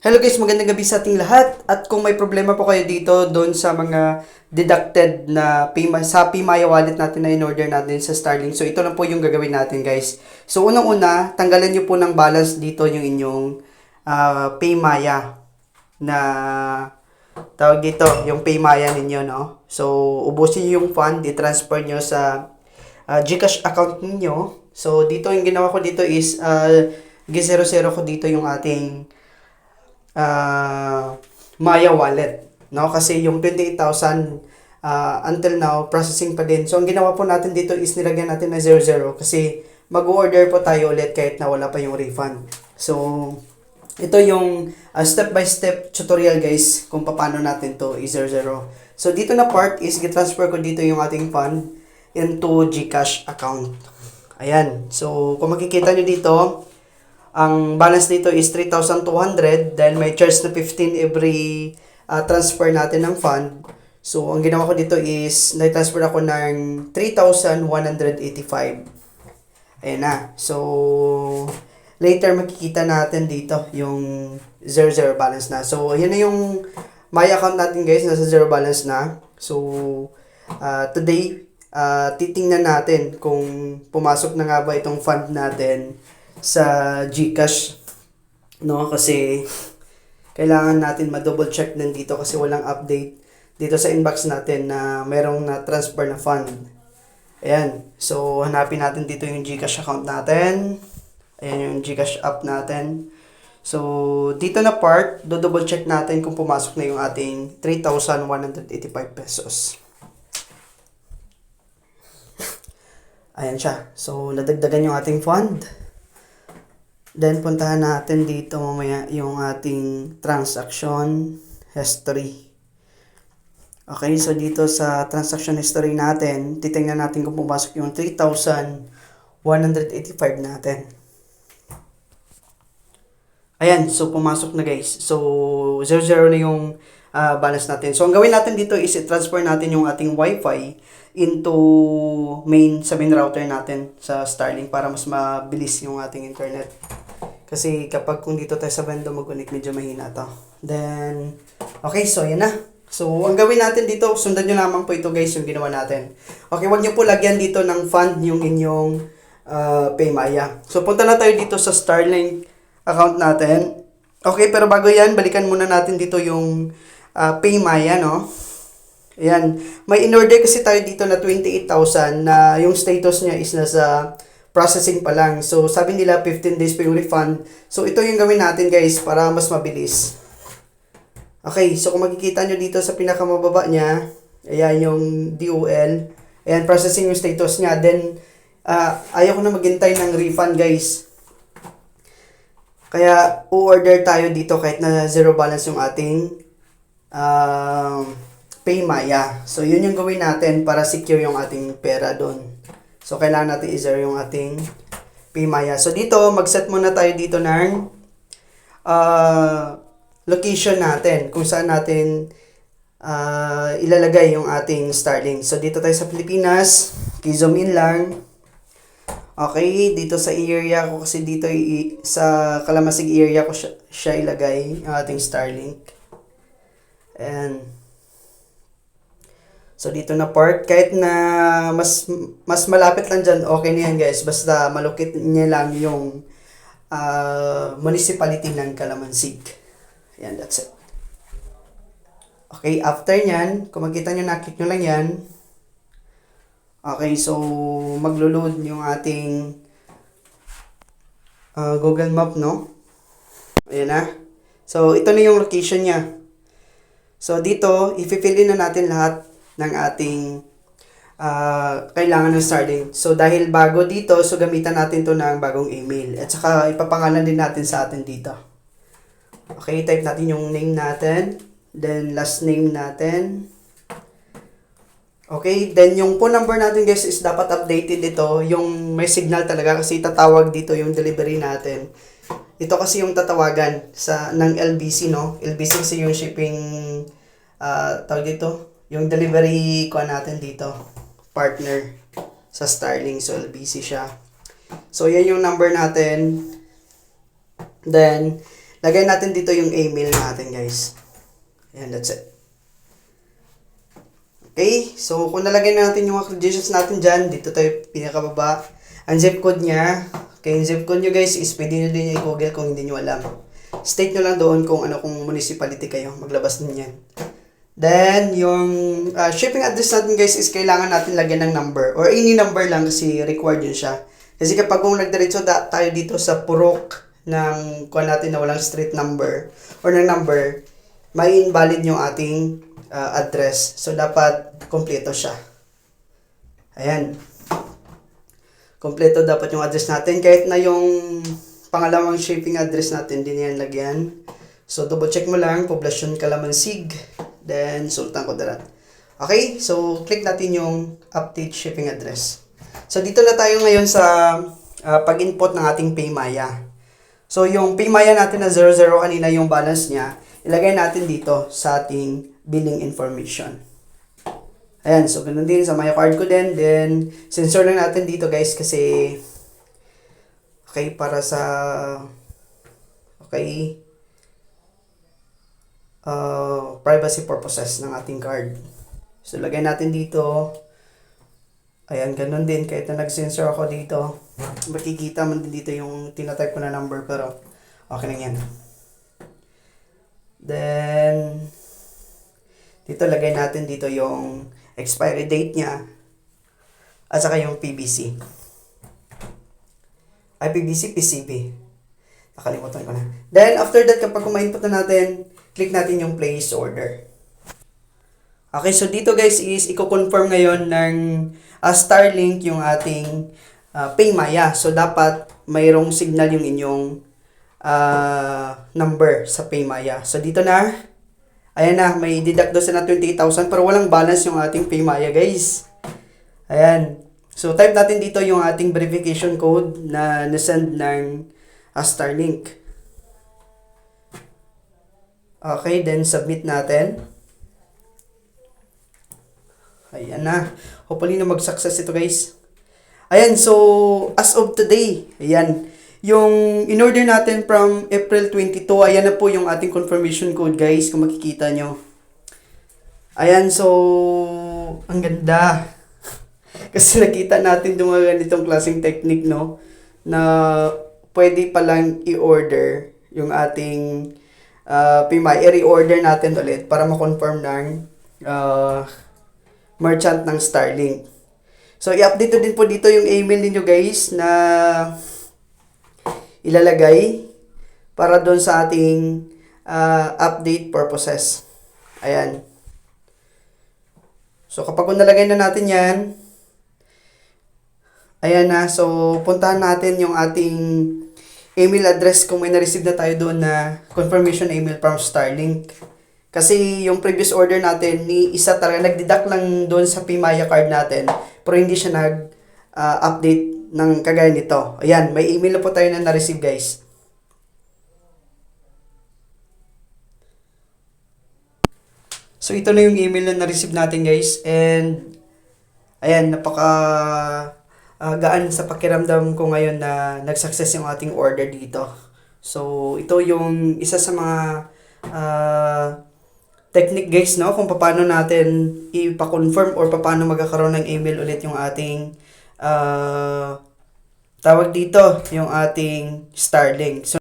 Hello guys, magandang gabi sa ating lahat. At kung may problema po kayo dito doon sa mga deducted na Pima, sa Pimaya wallet natin na in-order natin sa Starlink. So ito lang po yung gagawin natin guys. So unang-una, tanggalan nyo po ng balance dito yung inyong uh, Paymaya na tawag dito, yung Paymaya ninyo, no? So ubusin yung fund, i-transfer nyo sa uh, Gcash account ninyo. So dito yung ginawa ko dito is uh, gi-zero-zero ko dito yung ating uh, Maya wallet. No? Kasi yung 28,000 uh, until now, processing pa din. So, ang ginawa po natin dito is nilagyan natin na 00 kasi mag-order po tayo ulit kahit na wala pa yung refund. So, ito yung uh, step-by-step tutorial guys kung paano natin to i-00. So, dito na part is i-transfer ko dito yung ating fund into Gcash account. Ayan. So, kung makikita nyo dito, ang balance dito is 3,200 dahil may charge na 15 every uh, transfer natin ng fund. So, ang ginawa ko dito is na-transfer ako ng 3,185. Ayan na. So, later makikita natin dito yung 00 balance na. So, ayan na yung my account natin guys. Nasa zero balance na. So, uh, today, uh, titingnan natin kung pumasok na nga ba itong fund natin sa GCash no kasi kailangan natin ma-double check din dito kasi walang update dito sa inbox natin na merong na transfer na fund. Ayan. So, hanapin natin dito yung GCash account natin. Ayan yung GCash app natin. So, dito na part, do-double check natin kung pumasok na yung ating 3,185 pesos. Ayan siya. So, nadagdagan yung ating fund. Then, puntahan natin dito mamaya yung ating transaction history. Okay, so dito sa transaction history natin, titingnan natin kung pumasok yung 3,185 natin. Ayan, so pumasok na guys. So, 00 na yung uh, balance natin. So, ang gawin natin dito is i-transfer natin yung ating wifi into main sa main router natin sa Starlink para mas mabilis yung ating internet. Kasi kapag kung dito tayo sa bando mag-connect, medyo mahina to. Then, okay, so yan na. So, ang gawin natin dito, sundan nyo lamang po ito guys, yung ginawa natin. Okay, wag nyo po lagyan dito ng fund yung inyong uh, Paymaya. So, punta na tayo dito sa Starlink account natin. Okay, pero bago yan, balikan muna natin dito yung uh, Paymaya, no? Ayan. May in-order kasi tayo dito na 28,000 na yung status niya is nasa processing pa lang. So, sabi nila 15 days pa yung refund. So, ito yung gawin natin guys para mas mabilis. Okay, so kung makikita nyo dito sa pinakamababa niya, ayan yung DOL. Ayan, processing yung status niya. Then, uh, ayaw ko na maghintay ng refund guys. Kaya, order tayo dito kahit na zero balance yung ating uh, Paymaya. So, yun yung gawin natin para secure yung ating pera doon. So, kailangan natin i-zero yung ating Paymaya. So, dito, mag-set muna tayo dito ng uh, location natin. Kung saan natin uh, ilalagay yung ating Starlink. So, dito tayo sa Pilipinas. I-zoom in lang. Okay, dito sa area ko kasi dito sa Kalamasig area ko siya, siya ilagay yung ating Starlink. And So dito na part, kahit na mas mas malapit lang dyan, okay na yan guys. Basta malukit niya lang yung uh, municipality ng Kalamansig. Yan, that's it. Okay, after nyan, kung makita nyo, naklik nyo lang yan. Okay, so maglo-load yung ating uh, Google Map, no? Ayan na. So, ito na yung location niya. So, dito, i-fill in na natin lahat ng ating uh, kailangan ng Starlink. So, dahil bago dito, so gamitan natin to ng bagong email. At saka, ipapangalan din natin sa atin dito. Okay, type natin yung name natin. Then, last name natin. Okay, then yung phone number natin guys is dapat updated ito. Yung may signal talaga kasi tatawag dito yung delivery natin. Ito kasi yung tatawagan sa ng LBC no. LBC kasi yung shipping uh, tawag dito yung delivery ko natin dito, partner sa Starlink. So, LBC siya. So, yan yung number natin. Then, lagay natin dito yung email natin, guys. Ayan, that's it. Okay, so kung nalagay na natin yung credentials natin dyan, dito tayo pinakababa. Ang zip code niya, okay, yung zip code nyo guys is pwede nyo din i-google kung hindi nyo alam. State nyo lang doon kung ano kung municipality kayo, maglabas din yan. Then, yung uh, shipping address natin guys is kailangan natin lagyan ng number or any number lang kasi required yun siya. Kasi kapag kung nagdiretso da, tayo dito sa purok ng kuha natin na walang street number or ng number, may invalid yung ating uh, address. So, dapat kompleto siya. Ayan. Kompleto dapat yung address natin. Kahit na yung pangalawang shipping address natin, din yan lagyan. So, double check mo lang, Poblacion Calamansig, then Sultan Kudarat. Okay, so click natin yung update shipping address. So, dito na tayo ngayon sa uh, pag-input ng ating Paymaya. So, yung Paymaya natin na 00 kanina yung balance niya, ilagay natin dito sa ating billing information. Ayan, so ganun din sa Maya card ko din. Then, sensor lang natin dito guys kasi okay, para sa okay uh, privacy purposes ng ating card. So, lagay natin dito. Ayan, ganun din. Kahit na nag-sensor ako dito, makikita man din dito yung tinatype ko na number pero okay lang yan. Then, dito lagay natin dito yung expiry date niya at saka yung PBC. Ay, PBC, PCB. Nakalimutan ko na. Then, after that, kapag kumainput na natin, click natin yung place order. Okay, so dito guys is i-confirm ngayon ng uh, Starlink yung ating uh, Paymaya. So, dapat mayroong signal yung inyong uh, number sa Paymaya. So, dito na, ayan na, may deduct doon na 28,000 pero walang balance yung ating Paymaya guys. Ayan. So, type natin dito yung ating verification code na nasend ng uh, Starlink. Okay, then submit natin. Ayan na. Hopefully na mag-success ito guys. Ayan, so as of today, ayan, yung in-order natin from April 22, ayan na po yung ating confirmation code guys, kung makikita nyo. Ayan, so, ang ganda. Kasi nakita natin yung mga ganitong klaseng technique, no? Na pwede palang i-order yung ating uh, PMI. I-reorder natin ulit para ma-confirm ng uh, merchant ng Starlink. So, i-update din po dito yung email ninyo guys na ilalagay para doon sa ating uh, update purposes. Ayan. So, kapag nalagay na natin yan, ayan na. So, puntahan natin yung ating email address kung may na-receive na tayo doon na confirmation email from Starlink. Kasi yung previous order natin, ni isa talaga, nag-deduct lang doon sa Pimaya card natin, pero hindi siya nag-update ng kagaya nito. Ayan, may email na po tayo na na-receive guys. So, ito na yung email na na-receive natin guys. And, ayan, napaka uh, gaan sa pakiramdam ko ngayon na nag-success yung ating order dito. So, ito yung isa sa mga uh, technique guys, no? Kung paano natin ipa-confirm or paano magkakaroon ng email ulit yung ating uh, tawag dito, yung ating Starlink. So,